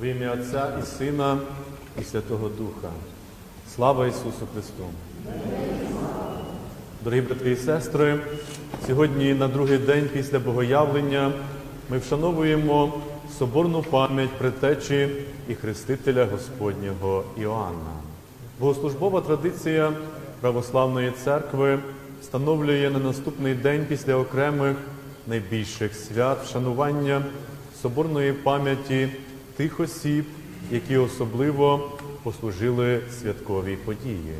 В ім'я Отця і Сина, і Святого Духа. Слава Ісусу Христу! Дорогі брати і сестри, сьогодні на другий день після Богоявлення ми вшановуємо соборну пам'ять предтечі і хрестителя Господнього Іоанна. Богослужбова традиція православної церкви встановлює на наступний день після окремих найбільших свят вшанування соборної пам'яті тих осіб, які особливо послужили святковій події.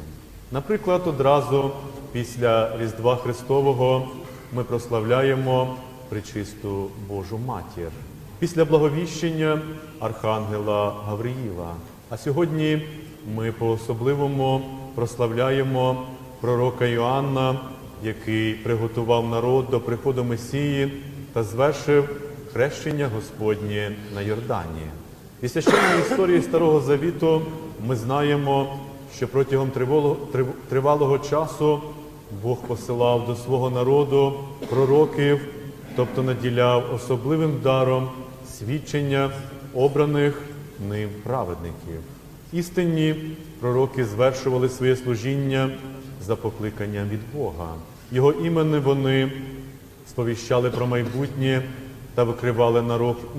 Наприклад, одразу після Різдва Христового ми прославляємо причисту Божу Матір. Після благовіщення Архангела Гавриїла. А сьогодні ми по-особливому прославляємо пророка Йоанна, який приготував народ до приходу Месії та звершив хрещення Господнє на Йордані. Із священної історії Старого Завіту ми знаємо, що протягом тривало- тривалого часу Бог посилав до свого народу пророків, тобто наділяв особливим даром свідчення обраних ним праведників. Істинні пророки звершували своє служіння за покликанням від Бога. Його імени вони сповіщали про майбутнє та викривали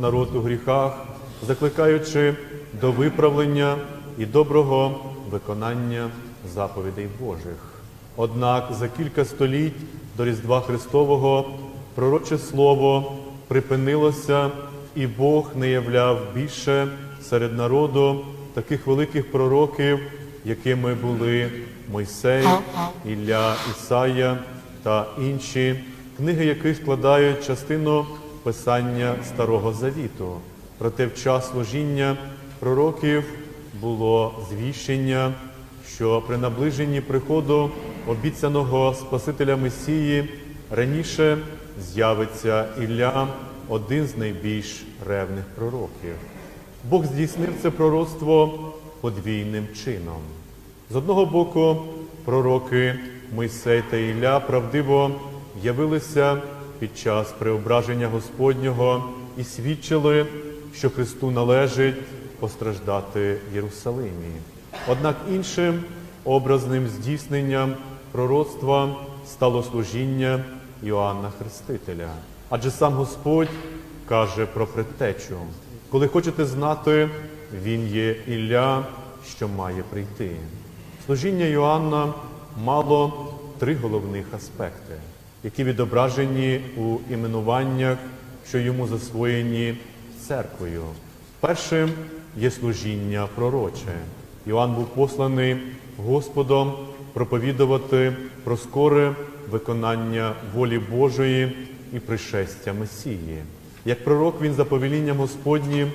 народ у гріхах, закликаючи до виправлення і доброго виконання заповідей Божих. Однак за кілька століть до Різдва Христового пророче слово припинилося, і Бог не являв більше серед народу таких великих пророків, якими були Мойсей, Ілля, Ісая та інші, книги яких складають частину писання Старого Завіту. Проте в час служіння пророків було звіщення, що при наближенні приходу обіцяного Спасителя Месії раніше з'явиться Ілля, один з найбільш ревних пророків. Бог здійснив це пророцтво подвійним чином. З одного боку, пророки Мойсей та Ілля правдиво явилися під час преображення Господнього і свідчили, що Христу належить постраждати в Єрусалимі. Однак іншим образним здійсненням пророцтва стало служіння Іоанна Хрестителя. Адже сам Господь каже про предтечу. Коли хочете знати, він є Ілля, що має прийти. Служіння Йоанна мало три головних аспекти, які відображені у іменуваннях, що йому засвоєні церквою. Першим є служіння пророче. Іоанн був посланий Господом проповідувати про скоре виконання волі Божої і пришестя Месії. Як пророк він за повелінням Господнім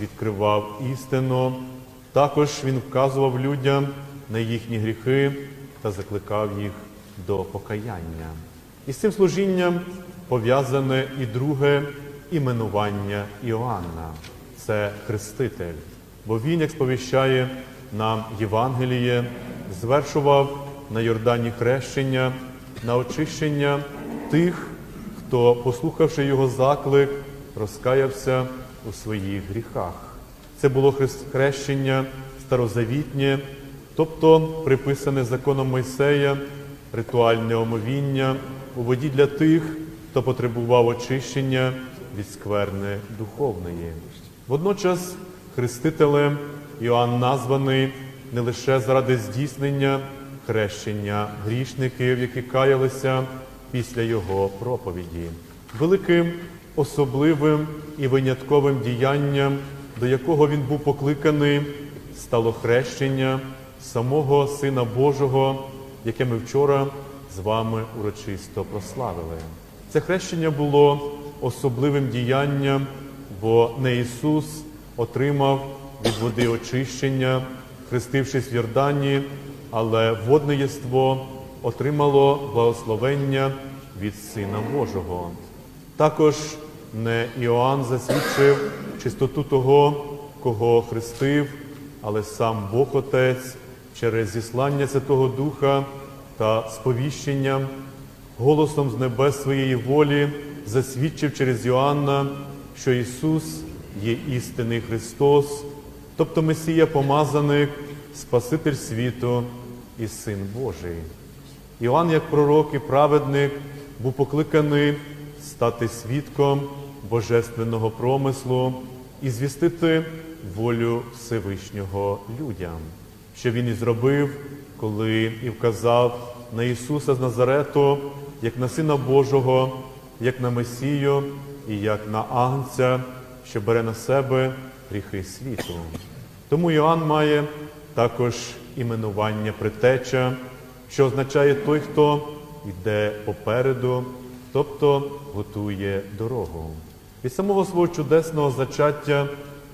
відкривав істину, також він вказував людям на їхні гріхи та закликав їх до покаяння. І з цим служінням пов'язане і друге іменування Іоанна це Хреститель, бо він, як сповіщає нам Євангеліє, звершував на Йордані хрещення, на очищення тих, хто, послухавши його заклик, розкаявся у своїх гріхах. Це було хрещення старозавітнє, тобто приписане законом Мойсея, ритуальне омовіння у воді для тих, хто потребував очищення від скверни духовної. Водночас хрестителем Іоанн названий не лише заради здійснення хрещення грішників, які каялися після його проповіді, великим особливим і винятковим діянням, до якого він був покликаний, стало хрещення самого Сина Божого, яке ми вчора з вами урочисто прославили. Це хрещення було особливим діянням, бо не Ісус отримав від води очищення, хрестившись в Йордані, але водне єство отримало благословення від Сина Божого. Також не Іоанн засвідчив чистоту того, кого хрестив, але сам Бог Отець через зіслання Святого Духа та сповіщенням голосом з небес своєї волі засвідчив через Йоанна, що Ісус є істинний Христос, тобто Месія помазаник, Спаситель світу і Син Божий. Іоанн, як пророк і праведник, був покликаний стати свідком божественного промислу і звістити волю Всевишнього людям, що він і зробив, коли і вказав на Ісуса з Назарету, як на Сина Божого, як на Месію і як на Агнця, що бере на себе гріхи світу. Тому Іоанн має також іменування притеча, що означає той, хто йде попереду, тобто готує дорогу. Від самого свого чудесного зачаття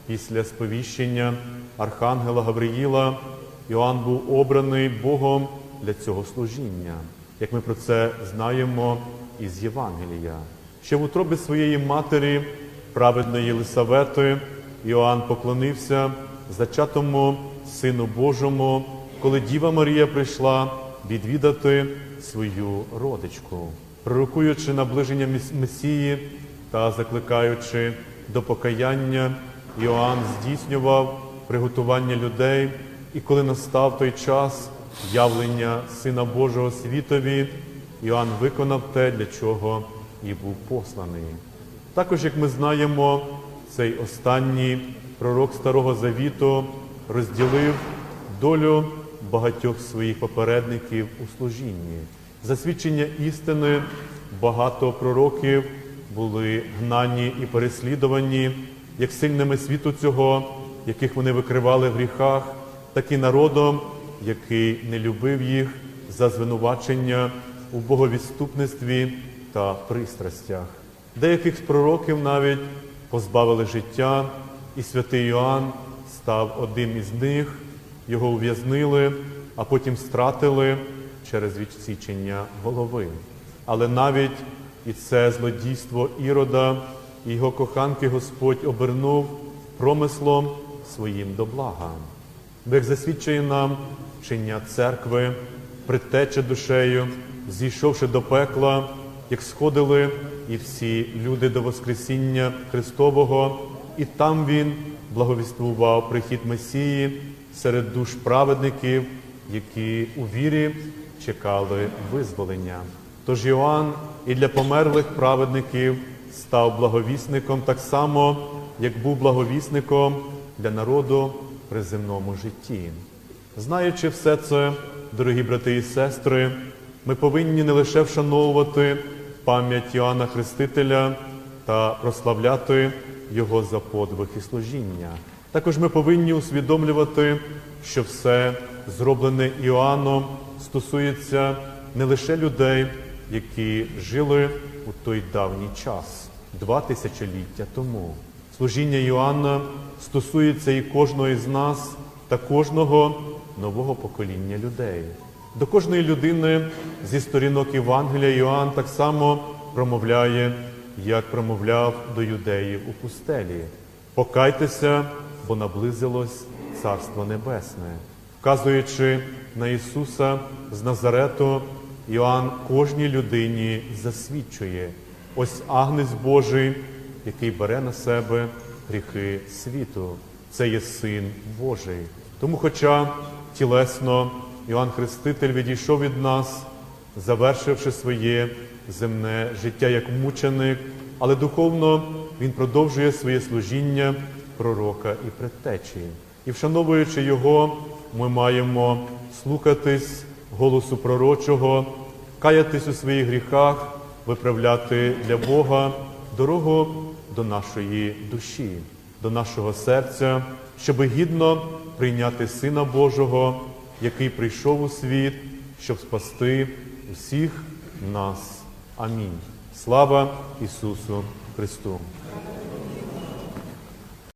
після сповіщення Архангела Гавриїла Іоанн був обраний Богом для цього служіння, як ми про це знаємо із Євангелія. Ще в утробі своєї матері, праведної Єлисавети, Іоанн поклонився зачатому Сину Божому, коли Діва Марія прийшла відвідати свою родичку, пророкуючи наближення Месії та закликаючи до покаяння, Іоанн здійснював приготування людей, і коли настав той час явлення Сина Божого світові, Іоанн виконав те, для чого і був посланий. Також, як ми знаємо, цей останній пророк Старого Завіту розділив долю багатьох своїх попередників у служінні. За свідчення істини багато пророків були гнані і переслідувані як сильними світу цього, яких вони викривали в гріхах, так і народом, який не любив їх за звинувачення у боговідступництві та пристрастях. Деяких з пророків навіть позбавили життя, і святий Йоанн став одним із них, його ув'язнили, а потім стратили через відсічення голови. Але навіть і це злодійство Ірода і його коханки Господь обернув промислом своїм до блага. Бо як засвідчує нам вчення церкви, притече душею, зійшовши до пекла, як сходили і всі люди до Воскресіння Христового, і там Він благовіствував прихід Месії серед душ праведників, які у вірі чекали визволення. Тож Йоанн і для померлих праведників став благовісником так само, як був благовісником для народу при земному житті. Знаючи все це, дорогі брати і сестри, ми повинні не лише вшановувати пам'ять Іоанна Хрестителя та прославляти його за подвиг і служіння. Також ми повинні усвідомлювати, що все зроблене Іоанном стосується не лише людей, які жили у той давній час, два тисячоліття тому. Служіння Іоанна стосується і кожного із нас та кожного нового покоління людей. До кожної людини зі сторінок Євангелія Іоанн так само промовляє, як промовляв до юдеїв у пустелі. Покайтеся, бо наблизилось Царство Небесне. Вказуючи на Ісуса з Назарету, Іоанн кожній людині засвідчує ось агнець Божий, який бере на себе гріхи світу. Це є Син Божий. Тому, хоча тілесно Іоанн Хреститель відійшов від нас, завершивши своє земне життя як мученик, але духовно він продовжує своє служіння пророка і предтечі. І вшановуючи його, ми маємо слухатись голосу пророчого, каятись у своїх гріхах, виправляти для Бога дорогу до нашої душі, до нашого серця, щоб гідно прийняти Сина Божого, який прийшов у світ, щоб спасти усіх нас. Амінь. Слава Ісусу Христу!